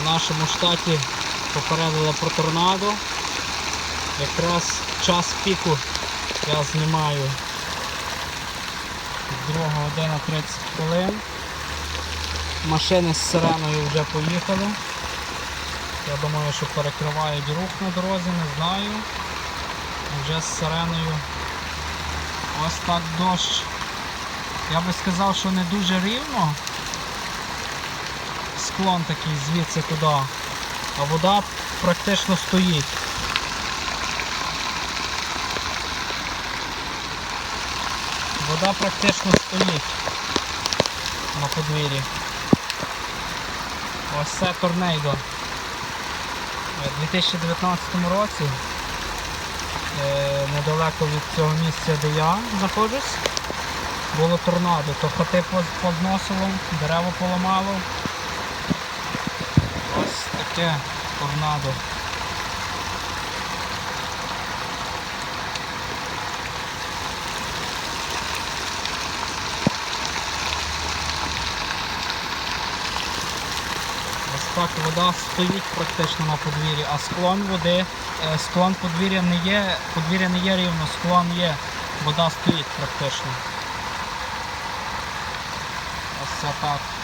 В нашому штаті попередили про торнадо. Якраз час піку я знімаю з 2 година 30 хвилин. Машини з сиреною вже поїхали. Я думаю, що перекривають рух на дорозі, не знаю. Вже з сиреною. Ось так дощ. Я би сказав, що не дуже рівно. Склон такий звідси туди. А вода практично стоїть. Вода практично стоїть на подвір'ї. Ось це торнейдо. У 2019 році е, недалеко від цього місця, де я знаходжусь, було торнадо, то хати поз- позносило, дерева поламало. Таке торнадо. Ось так вода стоїть практично на подвір'ї, а склон води, е, склон подвір'я не є, подвір'я не є рівно, склон є, вода стоїть практично. Ось так.